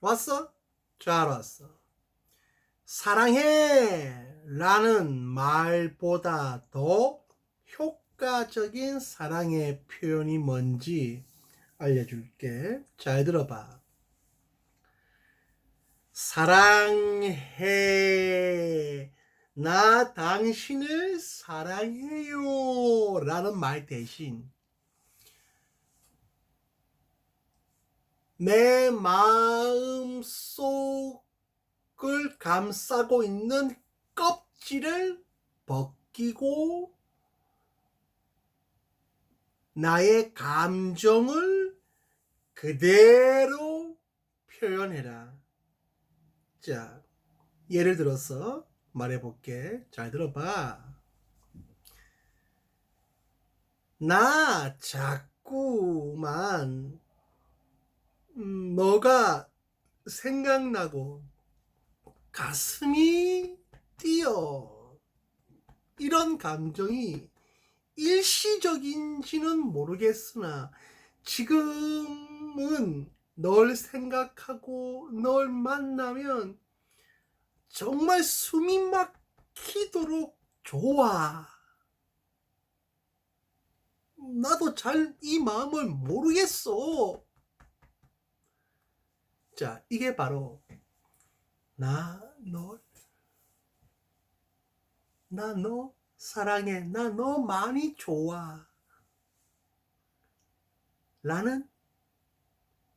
왔어? 잘 왔어. 사랑해 라는 말보다 더 효과적인 사랑의 표현이 뭔지 알려줄게. 잘 들어봐. 사랑해. 나 당신을 사랑해요. 라는 말 대신 내 마음 속을 감싸고 있는 껍질을 벗기고 나의 감정을 그대로 표현해라. 자, 예를 들어서 말해볼게. 잘 들어봐. 나 자꾸만 음, 너가 생각나고 가슴이 뛰어. 이런 감정이 일시적인지는 모르겠으나 지금은 널 생각하고 널 만나면 정말 숨이 막히도록 좋아. 나도 잘 이 마음을 모르겠어. 자, 이게 바로 나 너, 나너 사랑해. 나 너 많이 좋아. 라는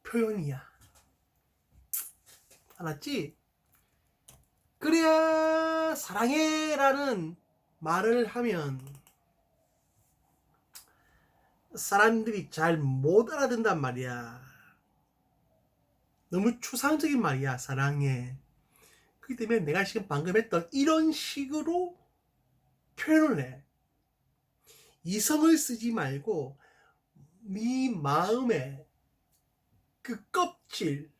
표현이야. 알았지? 그래야 사랑해 라는 말을 하면 사람들이 잘 못 알아듣는단 말이야. 너무 추상적인 말이야, 사랑해. 그렇기 때문에 내가 지금 방금 했던 이런 식으로 표현을 해. 이성을 쓰지 말고 네 마음에 그 껍질,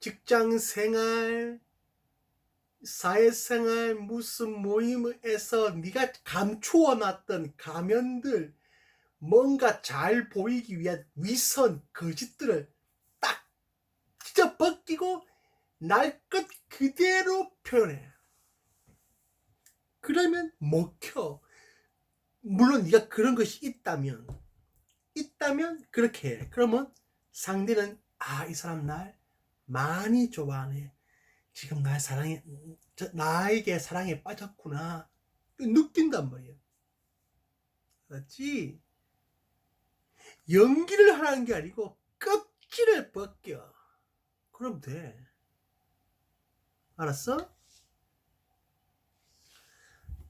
직장 생활, 사회생활 무슨 모임에서 네가 감추어 놨던 가면들 뭔가 잘 보이기 위한 위선 거짓들을 딱 진짜 벗기고 날 것 그대로 표현해. 그러면 먹혀. 물론 네가 그런 것이 있다면 있다면 그렇게 해. 그러면 상대는 아 이 사람 날 많이 좋아하네. 지금 날 사랑해 저, 나에게 사랑에 빠졌구나 느낀단 말이야. 맞지? 연기를 하라는 게 아니고 껍질을 벗겨. 그럼 돼. 알았어?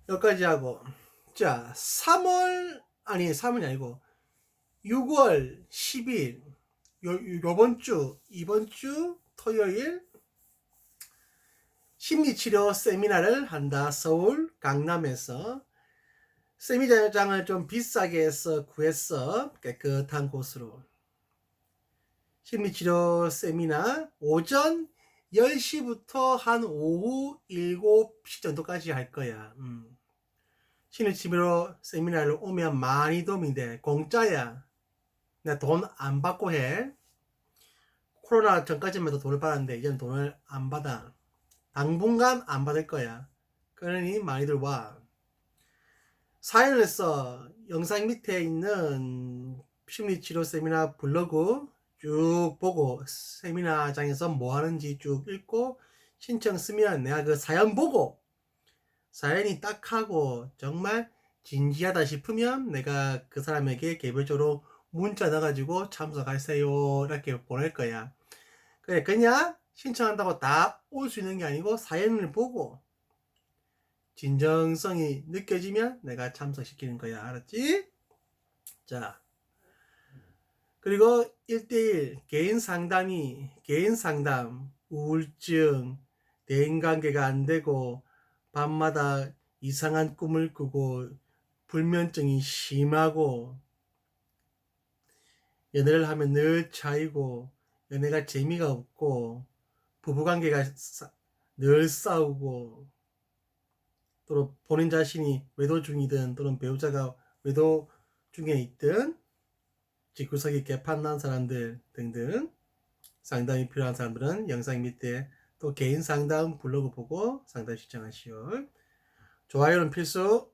여기까지 하고. 자 3월 아니 3월이 아니고 6월 10일 요, 요번 주 이번 주 토요일 심리치료 세미나를 한다. 서울 강남에서. 세미나장을 좀 비싸게 해서 구했어. 깨끗한 곳으로 심리치료 세미나 오전 10시부터 한 오후 7시 정도까지 할 거야. 음. 심리치료 세미나를 오면 많이 도움이 돼. 공짜야. 내가 돈안 받고 해. 코로나 전까지만 해도 돈을 받았는데 이제는 돈을 안 받아. 당분간 안 받을 거야. 그러니 많이들 와. 사연을 했어. 영상 밑에 있는 심리치료 세미나 블로그 쭉 보고 세미나장에서 뭐 하는지 쭉 읽고 신청 쓰면 내가 그 사연 보고 사연이 딱 하고 정말 진지하다 싶으면 내가 그 사람에게 개별적으로 문자 넣어가지고 참석하세요 이렇게 보낼 거야. 그래 그냥 신청한다고 다 올 수 있는 게 아니고 사연을 보고 진정성이 느껴지면 내가 참석시키는 거야. 알았지? 자. 그리고 1대1 개인 상담이 개인 상담, 우울증, 대인관계가 안 되고 밤마다 이상한 꿈을 꾸고 불면증이 심하고 연애를 하면 늘 차이고 연애가 재미가 없고 부부관계가 늘 싸우고 또는 본인 자신이 외도 중이든 또는 배우자가 외도 중에 있든 집구석이 개판난 사람들 등등 상담이 필요한 사람들은 영상 밑에 또 개인 상담 블로그 보고 상담 신청하시오. 좋아요는 필수.